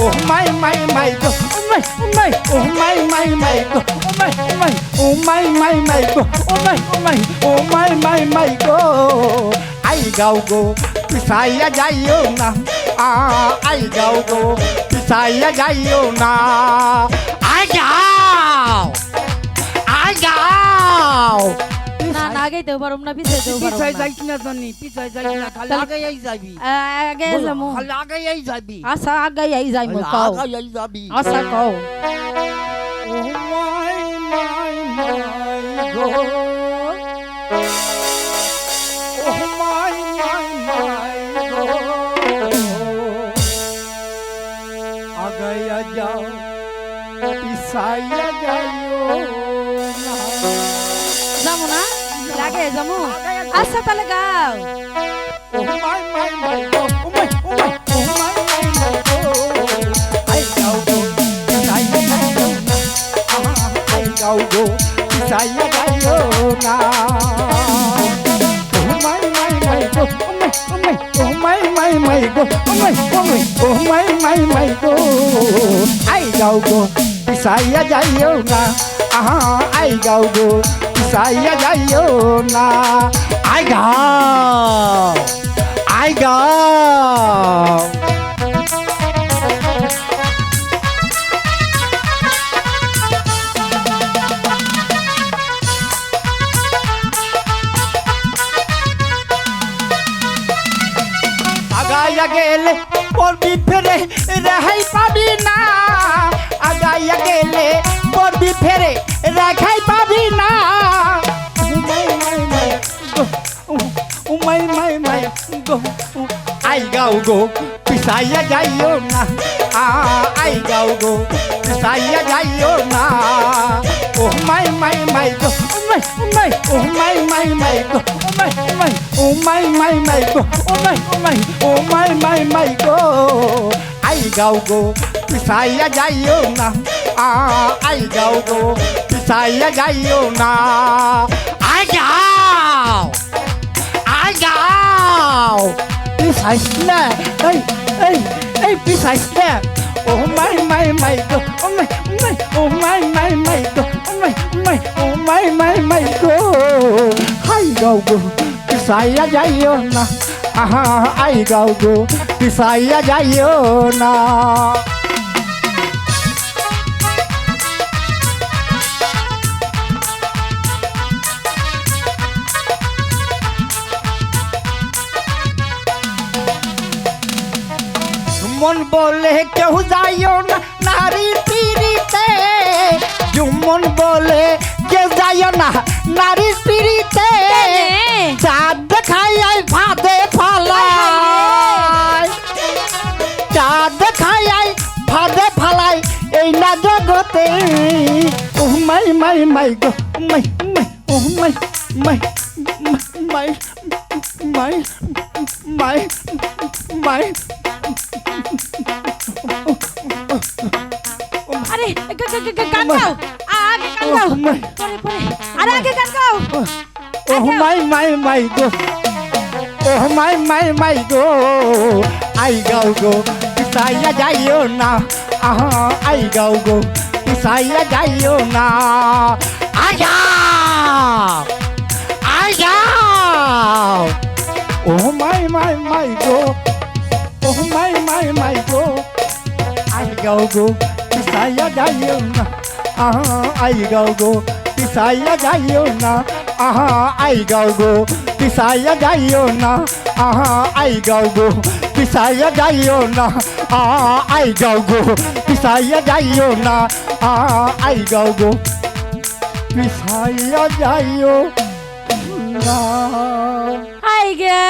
oh my my my go, oh my oh my oh my my my go, oh my oh my oh my my my go, oh my oh my oh my my my go. আই গাও গো পিছাইয়া যাইও না আ I গাও গো পিছাইয়া যাইও না I গাও আই গাও না গাইতেও পারুম না পিছাইতেও পারুম পিছাই না। যাইস না জানি পিছাই যাইস না খালি তাহলে- আগাই যাবি। আগে যামু। খালি আগাই যাবি। আচ্ছা আগে আই যাইমু কও। আগাই যাবি। আচ্ছা কও। my my go. আগাইয়া যাও পিছাইয়া যাইও my my go. I go go. Pisaya gayo na. Ah. Oh my my my go. Oh oh oh my my my go. Oh my oh my oh my my my go. I go go. Pisaya gayo na. Ah, I go go. Pisaya gayo na. I go. I go. আগাইয়া গেলে পড়বি ফেরে রেহাই পাবি না আগাইয়া গেলে পড়বি ফেরে রেখাই পাবি না উমাই মাই মাই গো আই গাও গো পিছাইয়া যাইও না আই গাও গো পিছাইয়া যাইও না ও মাই মাই মাই গো মাই মাই ও মাই মাই মাই গো মাই মাই ও মাই মাই মাই গো ও মাই ও মাই মাই মাই গো আই গাও গো পিছাইয়া যাইও না। আই গাও গো, পিছাইয়া যাইও না। আই গাও আই গাও পিছাইস না, এই এই এই পিছাইস না। ও মাই মাই মাই গো, ও মাই মাই, ও মাই মাই মাই গো, ও মাই মাই, ও মাই মাই মাই গো। হাই গাও গো, পিছাইয়া যাইও না। আহা, আই গাও গো, পিছাইয়া যাইও না। মন বলে কেউ যাইও না নারীর পিড়িতে। জুমন বলে কেউ যাইও না নারীর পিড়িতে? চাঁদ দেখাই আই ফাঁদে ফালাই। চাঁদ দেখাই আই ফাঁদে ফালাই এই না জগতে। ও মাই মাই মাই গো মাই মাই ও মাই মাই মাই মাই মাই মাই গান গাও আগে গান গাও Oh. পরে পরে আরে আগে গান গাও Oh my my my go. Oh my my my go. I go go. Pisaya jayo na. Ah I go go. Pisaya jayo na. Aya. Aya. Oh my my my go. Oh my my my go. I go go. Pisaya jayo na. Ah I go go. Pisaya jayo na. আহা আই গাও গো পিছাইয়া যাইও না আহা আই গাও গো পিছাইয়া যাইও না আহা আই গাও গো পিছাইয়া যাইও না আহা আই গাও গো পিছাইয়া যাইও না আই গে